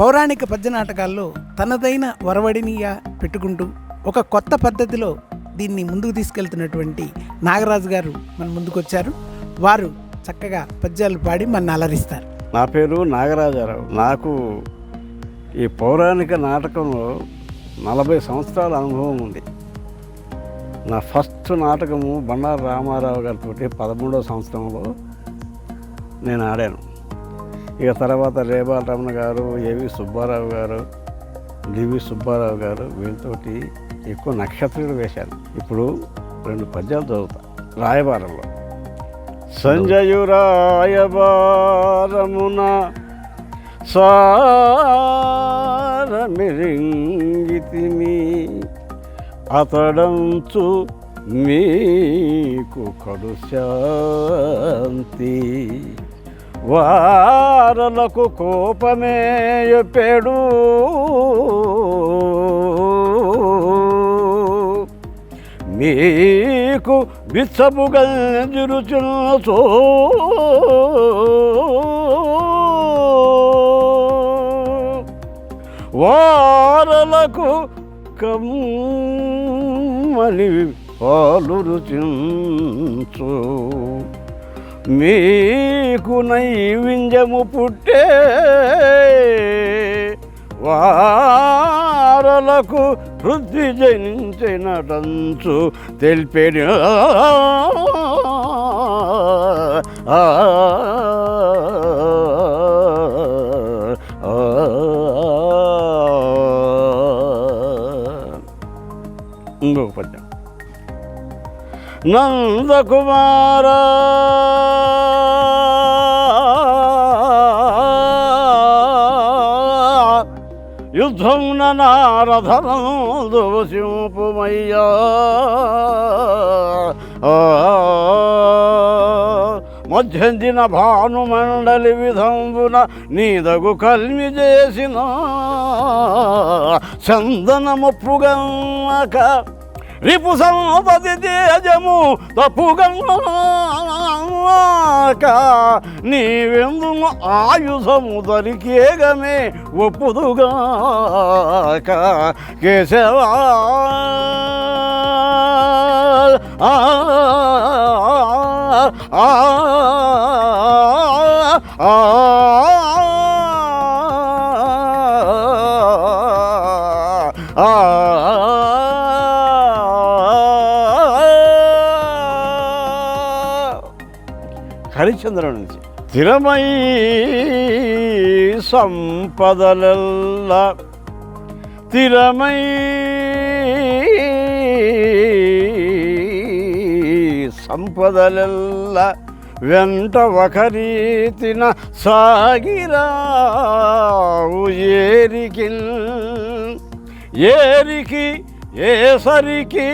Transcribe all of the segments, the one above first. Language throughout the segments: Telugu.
పౌరాణిక పద్య నాటకాల్లో తనదైన వరవడినిగా పెట్టుకుంటూ ఒక కొత్త పద్ధతిలో దీన్ని ముందుకు తీసుకెళ్తున్నటువంటి నాగరాజు గారు మన ముందుకొచ్చారు. వారు చక్కగా పద్యాలు పాడి మన అలరిస్తారు. నా పేరు నాగరాజారావు. నాకు ఈ పౌరాణిక నాటకంలో నలభై సంవత్సరాల అనుభవం ఉంది. నా ఫస్ట్ నాటకము బండారు రామారావు గారితో పదమూడవ సంవత్సరంలో నేను ఆడాను. ఇక తర్వాత రేబాల రమణ గారు ఏవి సుబ్బారావు గారు డివి సుబ్బారావు గారు వీళ్ళతోటి ఎక్కువ నక్షత్రాలు వేశాను ఇప్పుడు రెండు పద్యాలు చదువుతా. రాయబారంలో. సంజయు రాయబారమున సారమిరింగితిమి అతడంచు మీకు కడు శాంతి. వారలకు కోపమే ఎప్పెడు. మీకు బిచ్చముగా వారలకు కమ్మని పాలు రుచించు మీకు నైవింజము పుట్టే వారలకు వృద్ధి జనించినటంచు తెలిపేడు ఆ, ఇంకొక పద్యం. నందకుమారా యుద్ధం నారథనందు సింపుమయ్యా మధ్యందిన భానుమండలి విధంబున నీదగు కల్మి చేసిన చందనముప్పుగన్నక రిపు సంపది తేజము తప్పుగన్నాక నీవెందు ఆయుధము దరికేగమే ఒప్పుదుగాక. కేశవా. ఆ, ఆ, ఆ, ఆ, హరిచంద్ర నుంచి. స్థిరమై సంపదలల్ల స్థిరమై సంపదలల్ల వెంట ఒకరీతిన సాగిరావు ఏరికి ఏరికి ఏ సరికి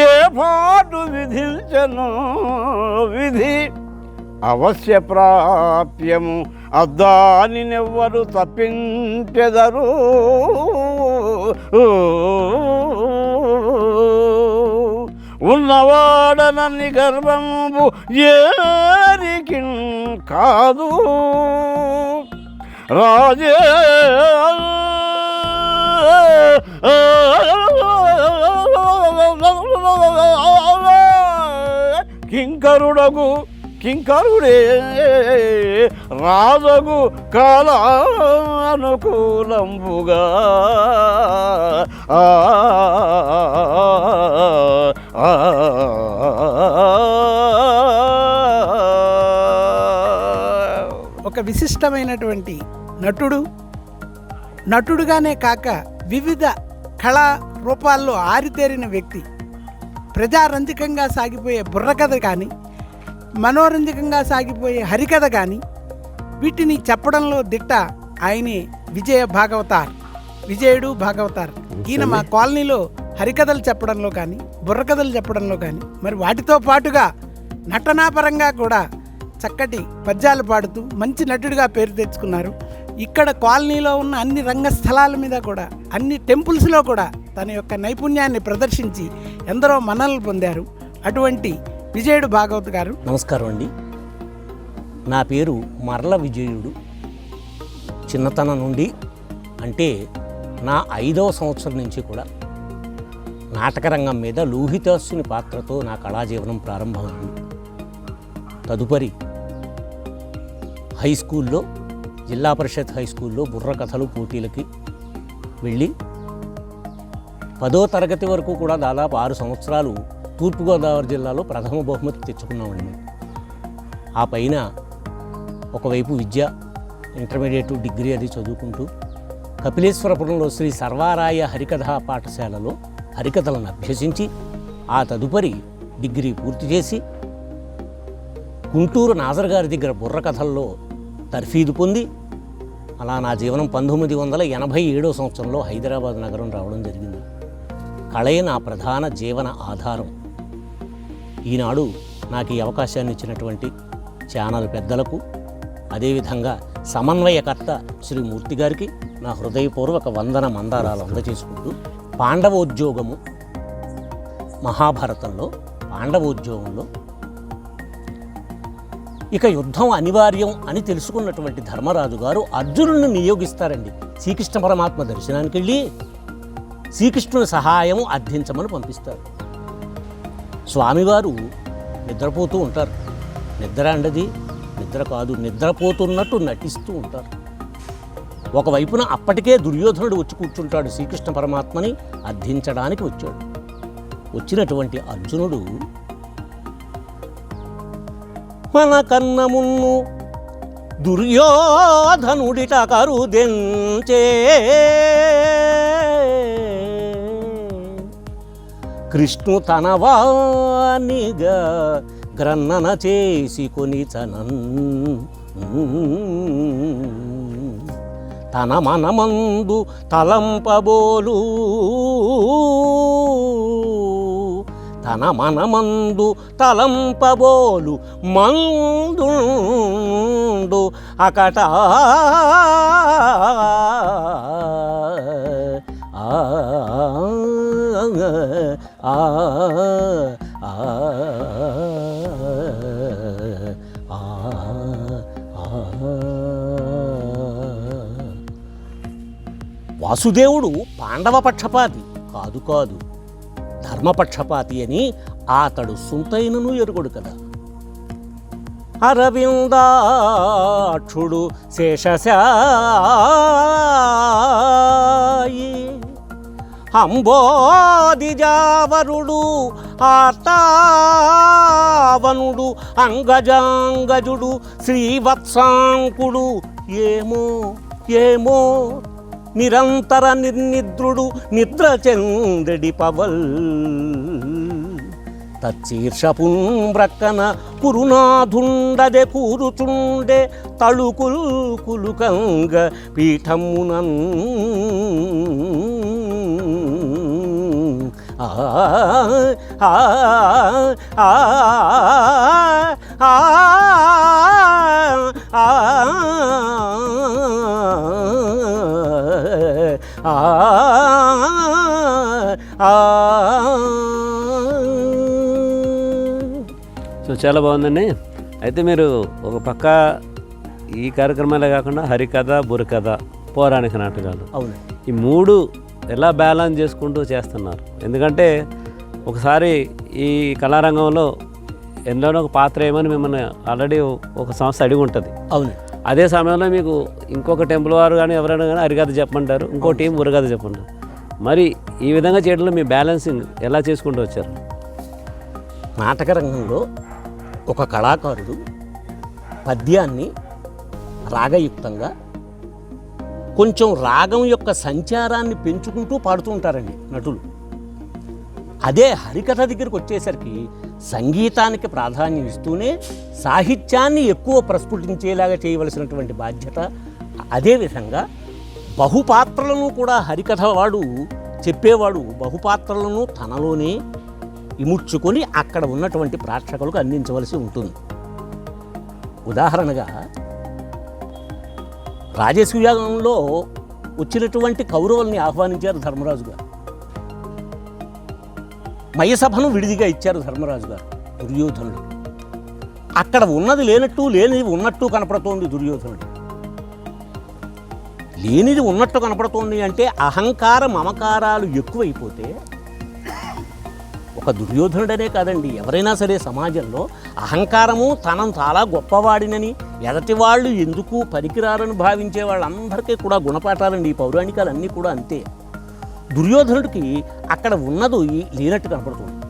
ఏ పాటు విధించను విధి. అవశ్య ప్రాప్యము అద్దానినెవ్వరు తప్పించెదరు. ఉన్నవాడనని గర్వంబు ఏరికి కాదు. రాజే కింకరుడగు కింకరుడే రాజగు కాలానుకూలంబుగా. ఆ, ఒక విశిష్టమైనటువంటి నటుడు నటుడుగానే కాక వివిధ కళా రూపాల్లో ఆరితేరిన వ్యక్తి ప్రజారంజకంగా సాగిపోయే బుర్రకథ కానీ మనోరంజకంగా సాగిపోయే హరికథ కానీ వీటిని చెప్పడంలో దిట్ట ఆయనే విజయ భాగవతార్ విజయుడు భాగవతార్. ఈయన మా కాలనీలో హరికథలు చెప్పడంలో కానీ బుర్రకథలు చెప్పడంలో కానీ మరి వాటితో పాటుగా నటనాపరంగా కూడా చక్కటి పద్యాలు పాడుతూ మంచి నటుడిగా పేరు తెచ్చుకున్నారు. ఇక్కడ కాలనీలో ఉన్న అన్ని రంగస్థలాల మీద కూడా అన్ని టెంపుల్స్లో కూడా తన యొక్క నైపుణ్యాన్ని ప్రదర్శించి ఎందరో మన్ననలు పొందారు. అటువంటి విజయుడు భాగవత్ గారు. నమస్కారం అండి. నా పేరు మరల విజయుడు. చిన్నతనం నుండి అంటే నా ఐదవ సంవత్సరం నుంచి కూడా నాటకరంగం మీద లోహితాసుని పాత్రతో నా కళాజీవనం ప్రారంభమైంది. తదుపరి హై స్కూల్లో జిల్లా పరిషత్ హై స్కూల్లో బుర్రకథలు పోటీలకి వెళ్ళి పదో తరగతి వరకు కూడా దాదాపు ఆరు సంవత్సరాలు తూర్పుగోదావరి జిల్లాలో ప్రథమ బహుమతి తెచ్చుకున్నామండి ఆ పైన ఒకవైపు విద్య ఇంటర్మీడియట్ డిగ్రీ అది చదువుకుంటూ కపిలేశ్వరపురంలో శ్రీ సర్వారాయ హరికథా పాఠశాలలో హరికథలను అభ్యసించి ఆ తదుపరి డిగ్రీ పూర్తి చేసి గుంటూరు నాజర్ గారి దగ్గర బుర్రకథల్లో తర్ఫీదు పొంది అలా నా జీవనం పంతొమ్మిది వందల ఎనభై ఏడో సంవత్సరంలో హైదరాబాద్ నగరం రావడం జరిగింది. కళే నా ప్రధాన జీవన ఆధారం. ఈనాడు నాకు ఈ అవకాశాన్ని ఇచ్చినటువంటి ఛానల్ పెద్దలకు అదేవిధంగా సమన్వయకర్త శ్రీ మూర్తి గారికి నా హృదయపూర్వక వందన మందారాలు అందజేసుకుంటూ పాండవోద్యోగము మహాభారతంలో పాండవోద్యోగంలో ఇక యుద్ధం అనివార్యం అని తెలుసుకున్నటువంటి ధర్మరాజు గారు అర్జునుడిని నియోగిస్తారండి. శ్రీకృష్ణ పరమాత్మ దర్శనానికి వెళ్ళి శ్రీకృష్ణుని సహాయం అర్థించమని పంపిస్తారు. స్వామివారు నిద్రపోతూ ఉంటారు. నిద్ర అండది నిద్ర కాదు. నిద్రపోతున్నట్టు నటిస్తూ ఉంటారు. ఒకవైపున అప్పటికే దుర్యోధనుడు వచ్చి కూర్చుంటాడు శ్రీకృష్ణ పరమాత్మని అర్థించడానికి వచ్చాడు. వచ్చినటువంటి అర్జునుడు మన కన్నమున్ను దుర్యోధనుడిట కరుదెంచే కృష్ణు తన వాణిగా గ్రన్నన చేసి కొనిచనన్ తన మనమందు తలంపబోలు. తన మనమందు తలంపబోలు మందు అకట. ఆ, వాసుదేవుడు పాండవ పక్షపాతి. కాదు కాదు. ధర్మపక్షపాతి అని అతడు సుంతైనను ఎరుగడు కదా. అరవిందాక్షుడు శేషశాయి. అంబోదిజావరుడు ఆతావనుడు అంగజాంగజుడు శ్రీవత్సాంకుడు. ఏమో ఏమో నిరంతర నిర్నిద్రుడు నిద్ర చంద్రడి పవల్. తచ్చీర్షపుంబ్రక్కన కురునాథుండదే కూరుచుండే తళుకుల్ కులుకంగ పీఠమునన్. సో చాలా బాగుందండి. అయితే మీరు ఒక పక్క ఈ కార్యక్రమాలే కాకుండా హరికథ బుర్రకథ పౌరాణిక నాటకాలు అవును ఈ మూడు ఎలా బ్యాలెన్స్ చేసుకుంటూ చేస్తున్నారు? ఎందుకంటే ఒకసారి ఈ కళారంగంలో ఎన్నో ఒక పాత్ర ఏమని మిమ్మల్ని ఆల్రెడీ ఒక సంస్థ అడిగి ఉంటుంది. అవును. అదే సమయంలో మీకు ఇంకొక టెంపుల్ వారు కానీ ఎవరైనా కానీ హరికథ చెప్పమంటారు ఇంకో టీం బుర్రకథ చెప్పంటారు మరి ఈ విధంగా చేయడంలో మీ బ్యాలెన్సింగ్ ఎలా చేసుకుంటూ వచ్చారు? నాటక రంగంలో ఒక కళాకారుడు పద్యాన్ని రాగయుక్తంగా కొంచెం రాగం యొక్క సంచారాన్ని పెంచుకుంటూ పాడుతూ ఉంటారండి నటులు. అదే హరికథ దగ్గరికి వచ్చేసరికి సంగీతానికి ప్రాధాన్యం ఇస్తూనే సాహిత్యాన్ని ఎక్కువ ప్రస్ఫుటించేలాగా చేయవలసినటువంటి బాధ్యత అదేవిధంగా బహుపాత్రలను కూడా హరికథ వాడు చెప్పేవాడు బహుపాత్రలను తనలోనే ఇముడ్చుకొని అక్కడ ఉన్నటువంటి ప్రేక్షకులకు అందించవలసి ఉంటుంది. ఉదాహరణగా రాజసూయాగంలో వచ్చినటువంటి కౌరవుల్ని ఆహ్వానించారు ధర్మరాజు గారు. మయసభను విడిదిగా ఇచ్చారు ధర్మరాజు గారు దుర్యోధనుడు. అక్కడ ఉన్నది లేనట్టు లేనిది ఉన్నట్టు కనపడుతోంది దుర్యోధనుడు. లేనిది ఉన్నట్టు కనపడుతోంది అంటే అహంకార మమకారాలు ఎక్కువైపోతే ఒక దుర్యోధనుడనే కాదండి ఎవరైనా సరే సమాజంలో అహంకారము తనం చాలా గొప్పవాడినని ఎదటి వాళ్ళు ఎందుకు పనికిరారని భావించే వాళ్ళందరికీ కూడా గుణపాఠాలండి ఈ పౌరాణికాలన్నీ కూడా అంతే. దుర్యోధనుడికి అక్కడ ఉన్నది లేనట్టు కనపడుతుంది.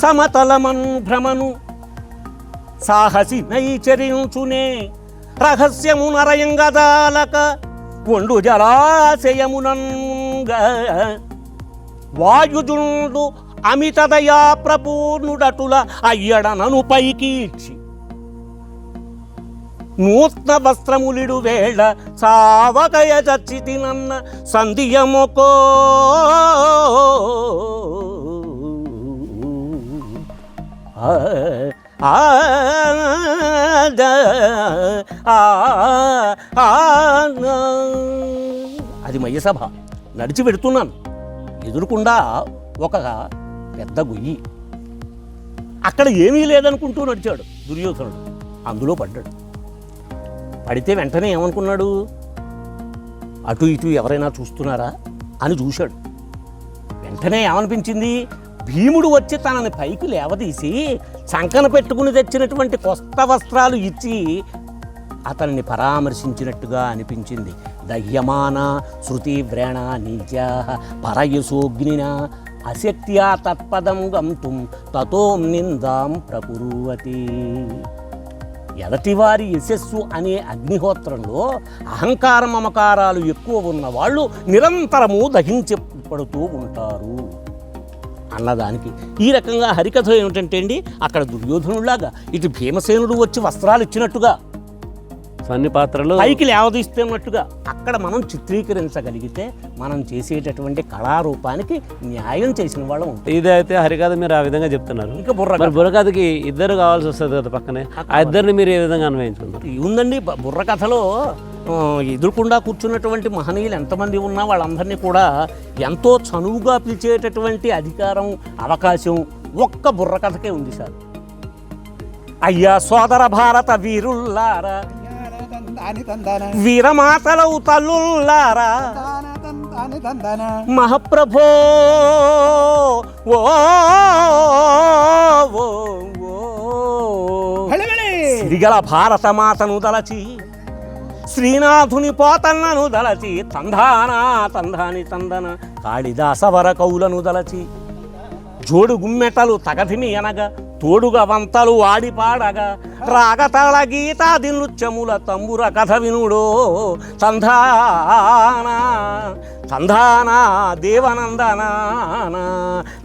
సమతలమన్ భ్రమను సాహసి నైచరించునే రహస్యము నరయంగదాలక ఒండు జలాశయమునంగ వాయుజుండు అమితదయా ప్రపూర్ణుడటుల అయ్యడనను పైకీడ్చి నూత్న వస్త్రములిడు వేళ సావకయ చచ్చి తినన్న సంధియమొకో. ఆ ఆ అది మయ్యసభ. నడిచి పెడుతున్నాను ఎదురుకుండా ఒక పెద్ద గొయ్యి. అక్కడ ఏమీ లేదనుకుంటూ నడిచాడు దుర్యోధనుడు. అందులో పడ్డాడు. పడితే వెంటనే ఏమనుకున్నాడు? అటు ఇటు ఎవరైనా చూస్తున్నారా? అని చూశాడు. వెంటనే ఏమనిపించింది? భీముడు వచ్చి తనని పైకి లేవదీసి సంకన పెట్టుకుని తెచ్చినటువంటి కొత్త వస్త్రాలు ఇచ్చి అతన్ని పరామర్శించినట్టుగా అనిపించింది. దహ్యమాన శృతి వ్రేణ నీచా పరయసోగ్నిన అశక్త్యా తత్పదం గంతుం తతో నిందాం ప్రకురువతి. ఎదటివారి యశస్సు అనే అగ్నిహోత్రంలో అహంకార మమకారాలు ఎక్కువ ఉన్న వాళ్ళు నిరంతరము దహించబడుతూ ఉంటారు. అన్నదానికి ఈ రకంగా హరికథ ఏమిటంటే అండి అక్కడ దుర్యోధనులాగా ఇటు భీమసేనుడు వచ్చి వస్త్రాలు ఇచ్చినట్టుగా అన్ని పాత్రలు పైకి లేవదీస్తున్నట్టుగా అక్కడ మనం చిత్రీకరించగలిగితే మనం చేసేటటువంటి కళారూపానికి న్యాయం చేసిన వాళ్ళం ఉంటాం. ఇది అయితే హరికథ మీరు ఆ విధంగా చెప్తున్నారు. ఇంకా బుర్ర మరి బుర్రకథకి ఇద్దరు కావాల్సి వస్తుంది కదా పక్కనే. ఆ ఇద్దరిని మీరు ఏ విధంగా అన్వయించుకున్నారు ఉందండి బ- బుర్ర కథలో ఆ, ఎదురుకుండా కూర్చున్నటువంటి మహనీయులు ఎంతమంది ఉన్నా వాళ్ళందరినీ కూడా ఎంతో చనువుగా పిలిచేటటువంటి అధికారం అవకాశం ఒక్క బుర్ర కథకే ఉంది సార్. అయ్యా సోదర భారత వీరుల్లారా వీరమాతలవు తల్లుల్లారా తందాన తందాని. తందాన మహాప్రభో ఓ. సిరిగల భారత మాతను దలచి శ్రీనాథుని పోతన్నను దలచి తంధానా తంధాని తందన కాళిదాసవర కౌలను దలచి జోడు గుమ్మెటలు తగధిమి అనగా తోడుగా వంతలు ఆడి పాడగా రాగతాళ గీతాది నృత్యముల తంబుర కథ వినుడో. సంధానా సంధానా దేవనందనా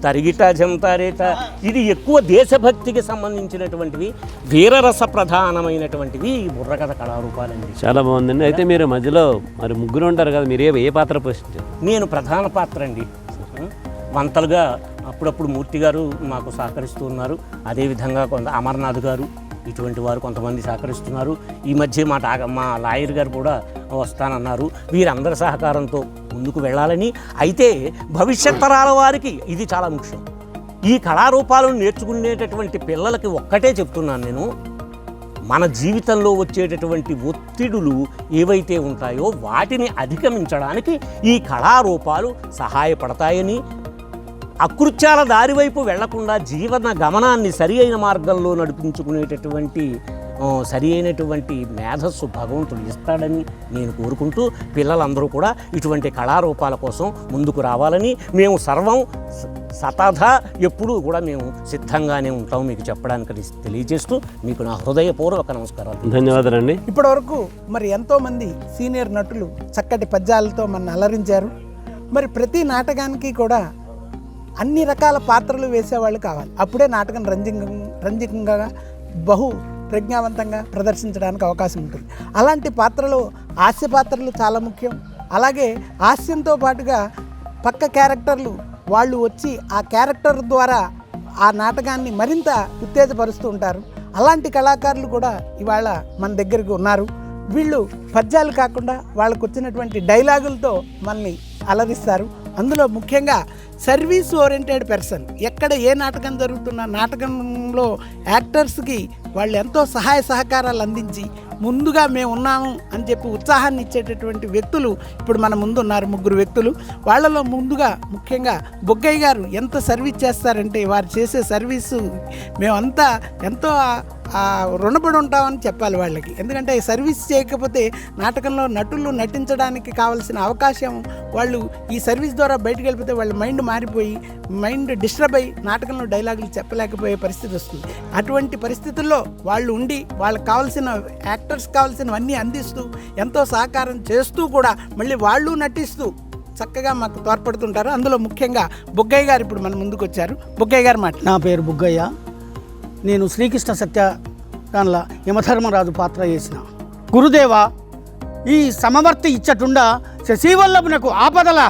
తరిగిట జంతరిట. ఇది ఎక్కువ దేశభక్తికి సంబంధించినటువంటివి వీరరస ప్రధానమైనటువంటివి ఈ బుర్రకథ కళారూపాలండి. చాలా బాగుందండి. అయితే మీరు మధ్యలో మరి ముగ్గురు ఉంటారు కదా మీరు ఏ ఏ పాత్ర పోషించారు? నేను ప్రధాన పాత్ర అండి. వంతలుగా అప్పుడప్పుడు మూర్తి గారు మాకు సహకరిస్తూ ఉన్నారు. అదేవిధంగా కొంత అమర్నాథ్ గారు ఇటువంటి వారు కొంతమంది సహకరిస్తున్నారు. ఈ మధ్య మా టా మా లాయర్ గారు కూడా వస్తానన్నారు. వీరందరి సహకారంతో ముందుకు వెళ్ళాలని. అయితే భవిష్యత్ తరాల వారికి ఇది చాలా ముఖ్యం. ఈ కళారూపాలను నేర్చుకునేటటువంటి పిల్లలకి ఒక్కటే చెప్తున్నాను నేను. మన జీవితంలో వచ్చేటటువంటి ఒత్తిడులు ఏవైతే ఉంటాయో వాటిని అధిగమించడానికి ఈ కళారూపాలు సహాయపడతాయని అకృత్యాల దారి వైపు వెళ్ళకుండా జీవన గమనాన్ని సరి అయిన మార్గంలో నడిపించుకునేటటువంటి సరి అయినటువంటి మేధస్సు భగవంతుడు ఇస్తాడని నేను కోరుకుంటూ పిల్లలందరూ కూడా ఇటువంటి కళారూపాల కోసం ముందుకు రావాలని మేము సర్వం స- సతథ ఎప్పుడూ కూడా మేము సిద్ధంగానే ఉంటాం మీకు చెప్పడానికి తెలియజేస్తూ మీకు నా హృదయపూర్వక నమస్కారాలు ధన్యవాదాలండి. ఇప్పటివరకు మరి ఎంతోమంది సీనియర్ నటులు చక్కటి పద్యాలతో మన అలరించారు. మరి ప్రతి నాటకానికి కూడా అన్ని రకాల పాత్రలు వేసేవాళ్ళు కావాలి. అప్పుడే నాటకం రంజింగ రంజికంగా బహు ప్రజ్ఞావంతంగా ప్రదర్శించడానికి అవకాశం ఉంటుంది. అలాంటి పాత్రలు హాస్య పాత్రలు చాలా ముఖ్యం. అలాగే హాస్యంతో పాటుగా పక్క క్యారెక్టర్లు వాళ్ళు వచ్చి ఆ క్యారెక్టర్ ద్వారా ఆ నాటకాన్ని మరింత ఉత్తేజపరుస్తూ ఉంటారు. అలాంటి కళాకారులు కూడా ఇవాళ మన దగ్గరికి ఉన్నారు. వీళ్ళు పద్యాలు కాకుండా వాళ్ళకు వచ్చినటువంటి డైలాగులతో మనల్ని అలరిస్తారు. అందులో ముఖ్యంగా సర్వీస్ ఓరియంటెడ్ పర్సన్. ఎక్కడ ఏ నాటకం జరుగుతున్న నాటకంలో యాక్టర్స్కి వాళ్ళు ఎంతో సహాయ సహకారాలు అందించి ముందుగా మేము ఉన్నాము అని చెప్పి ఉత్సాహాన్ని ఇచ్చేటటువంటి వ్యక్తులు ఇప్పుడు మన ముందు ఉన్నారు ముగ్గురు వ్యక్తులు. వాళ్ళలో ముందుగా ముఖ్యంగా బొగ్గయ్య గారు ఎంత సర్వీస్ చేస్తారంటే వారు చేసే సర్వీసు మేమంతా ఎంతో రుణపడి ఉంటామని చెప్పాలి వాళ్ళకి. ఎందుకంటే సర్వీస్ చేయకపోతే నాటకంలో నటులు నటించడానికి కావాల్సిన అవకాశం వాళ్ళు ఈ సర్వీస్ ద్వారా బయటకు వెళ్ళిపోతే వాళ్ళ మైండ్ మారిపోయి మైండ్ డిస్టర్బ్ అయ్యి నాటకంలో డైలాగులు చెప్పలేకపోయే పరిస్థితి వస్తుంది. అటువంటి పరిస్థితుల్లో వాళ్ళు ఉండి వాళ్ళకి కావాల్సిన యాక్టర్స్ కావాల్సినవన్నీ అందిస్తూ ఎంతో సహకారం చేస్తూ కూడా మళ్ళీ వాళ్ళు నటిస్తూ చక్కగా మాకు తోడ్పడుతుంటారు. అందులో ముఖ్యంగా బొగ్గయ్య గారు ఇప్పుడు మన ముందుకు వచ్చారు. బొగ్గయ్య గారు మాట నా పేరు బుగ్గయ్య. నేను శ్రీకృష్ణ సత్య దానిలో యమధర్మరాజు పాత్ర చేసిన గురుదేవ ఈ సమవర్తి ఇచ్చటుండా శశివల్లభునకు ఆపదల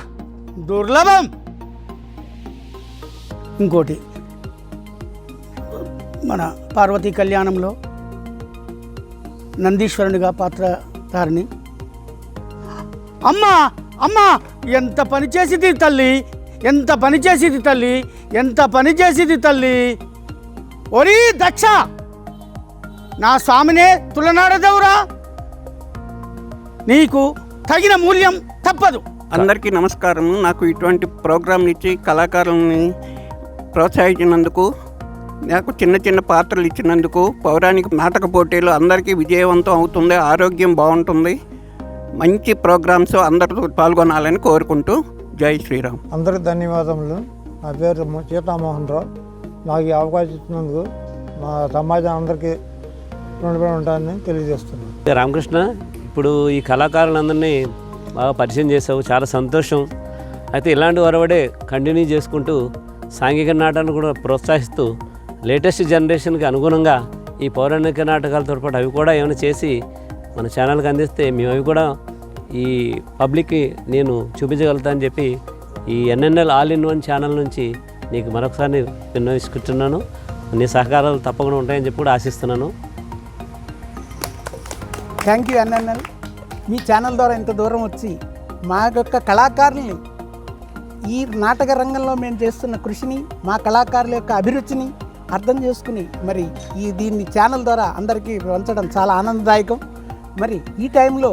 దుర్లభం. ఇంకోటి మన పార్వతీ కళ్యాణంలో నందీశ్వరునిగా పాత్రధారిని అమ్మా అమ్మా ఎంత పని చేసింది తల్లి ఎంత పని చేసింది తల్లి ఎంత పని చేసింది తల్లి. ఒరీ దక్ష నా స్వామినే తులనాడదవురా నీకు తగిన మూల్యం తప్పదు. అందరికీ నమస్కారం నాకు ఇటువంటి ప్రోగ్రాంలు ఇచ్చి కళాకారుల్ని ప్రోత్సహించినందుకు నాకు చిన్న చిన్న పాత్రలు ఇచ్చినందుకు పౌరాణిక నాటక పోటీలు అందరికీ విజయవంతం అవుతుంది ఆరోగ్యం బాగుంటుంది. మంచి ప్రోగ్రామ్స్ అందరూ పాల్గొనాలని కోరుకుంటూ జై శ్రీరామ్. అందరికి ధన్యవాదములు. నా పేరు సీతామోహన్ రావు. నాకు ఈ అవకాశం ఇచ్చినందుకు మా సమాజం అందరికీ రుణపడి ఉంటానని తెలియజేస్తున్నాను. రామకృష్ణ ఇప్పుడు ఈ కళాకారులందరినీ బాగా పరిచయం చేసావు. చాలా సంతోషం. అయితే ఇలాంటి వరవడే కంటిన్యూ చేసుకుంటూ సాంఘిక నాటాన్ని కూడా ప్రోత్సహిస్తూ లేటెస్ట్ జనరేషన్కి అనుగుణంగా ఈ పౌరాణిక నాటకాలతో పాటు అవి కూడా ఏమైనా చేసి మన ఛానల్కి అందిస్తే మేము అవి కూడా ఈ పబ్లిక్కి నేను చూపించగలుగుతా అని చెప్పి ఈ NNL all in one channel నుంచి నీకు మరొకసారి విన్నవించుకుంటున్నాను. నీ సహకారాలు తప్పకుండా ఉంటాయని చెప్పి కూడా ఆశిస్తున్నాను. Thank you NNL. Me channel ద్వారా ఇంత దూరం వచ్చి మా యొక్క కళాకారుల్ని ఈ నాటక రంగంలో మేము చేస్తున్న కృషిని మా కళాకారుల యొక్క అభిరుచిని అర్థం చేసుకుని మరి ఈ దీన్ని ఛానల్ ద్వారా అందరికీ పంచడం చాలా ఆనందదాయకం. మరి ఈ టైంలో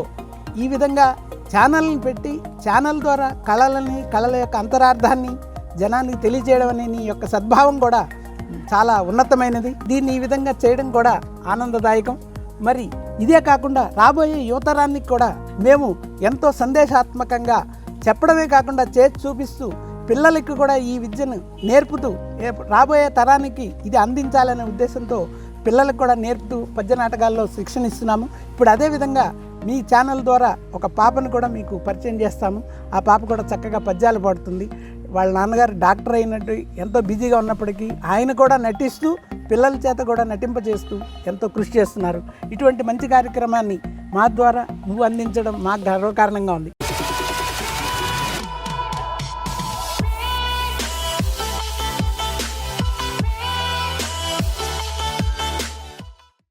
ఈ విధంగా ఛానల్ని పెట్టి ఛానల్ ద్వారా కళలని కళల యొక్క అంతరార్థాన్ని జనానికి తెలియజేయడం అనే నీ యొక్క సద్భావం కూడా చాలా ఉన్నతమైనది. దీన్ని ఈ విధంగా చేయడం కూడా ఆనందదాయకం. మరి ఇదే కాకుండా రాబోయే యువతరానికి కూడా మేము ఎంతో సందేశాత్మకంగా చెప్పడమే కాకుండా చేసి చూపిస్తూ పిల్లలకి కూడా ఈ విద్యను నేర్పుతూ రాబోయే తరానికి ఇది అందించాలనే ఉద్దేశంతో పిల్లలకు కూడా నేర్పుతూ పద్య నాటకాల్లో శిక్షణ ఇస్తున్నాము ఇప్పుడు అదేవిధంగా మీ ఛానల్ ద్వారా ఒక పాపను కూడా మీకు పరిచయం చేస్తాము. ఆ పాప కూడా చక్కగా పద్యాలు పాడుతుంది. వాళ్ళ నాన్నగారు డాక్టర్ అయినట్టు ఎంతో బిజీగా ఉన్నప్పటికీ ఆయన కూడా నటిస్తూ పిల్లల చేత కూడా నటింపజేస్తూ ఎంతో కృషి చేస్తున్నారు. ఇటువంటి మంచి కార్యక్రమాన్ని మా ద్వారా నువ్వు అందించడం మాకు గర్వకారణంగా ఉంది.